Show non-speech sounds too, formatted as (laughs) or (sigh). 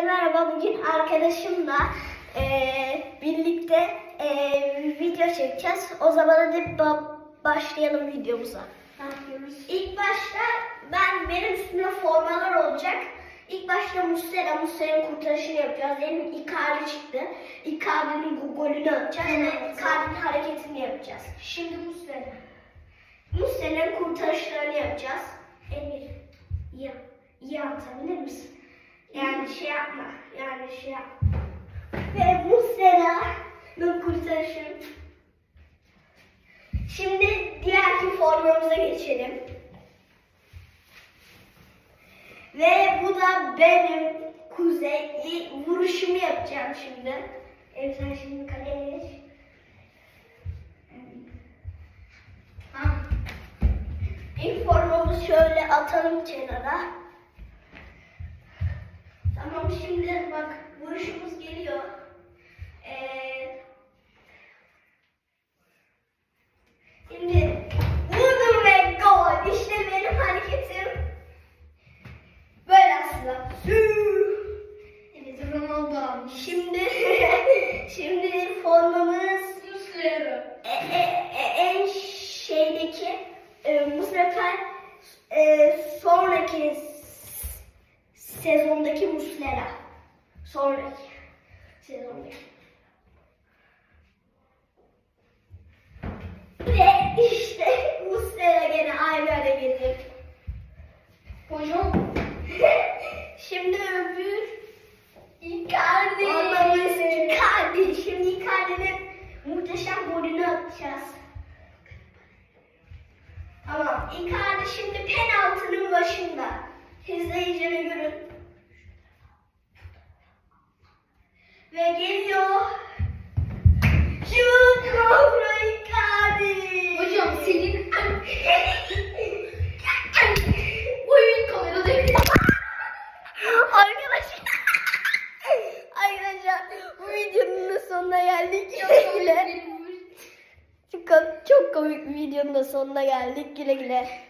Herkese merhaba. Bugün arkadaşımla eee, birlikte eee, video çekeceğiz. O zaman hadi ba- başlayalım videomuza. İlk başta ben benim üstümde formalar olacak. İlk başta Muslera, Muslera'nın kurtarışını yapacağız. Benim Icardi çıktı. Icardi'nin golünü atacağız. Evet. Icardi'nin hareketini yapacağız. Şimdi Muslera. Muslera'nın kurtarışlarını yapacağız. Emir, iyi, iyi atabilir misin? Yani şey yapma, yani şey yap. Ve Muslera'nın kurtarışı. Şimdi diğer formamıza geçelim. Ve bu da benim kuzey vuruşumu yapacağım şimdi. Evet sen şimdi kaleye geç. İlk formamızı şöyle atalım kenara. Şimdi bak vuruşumuz geliyor. Ee, şimdi vurdum ve gol. İşte benim hareketim. Böyle aslında. Evet Ronaldo şimdi formamız Muslera. e, e, e, en şeydeki e, bu sefer e, sonraki s- sezondaki Muslera. Sonraki sezondaki. Ve işte Muslera gene aynı hareketi. Hocam. (laughs) Şimdi öbür Icardi. Adamız Icardi. Şimdi Icardi'nin muhteşem golünü atacağız. Tamam. Icardi şimdi penaltının başında. İzleyicini Ve geliyor. Şut Mauro Icardi. Hocam senin oyun kamerada Arkadaşlar. Arkadaşlar bu videonun da sonuna geldik. Güle güle. Çok, çok komik videonun da sonuna geldik. Güle güle.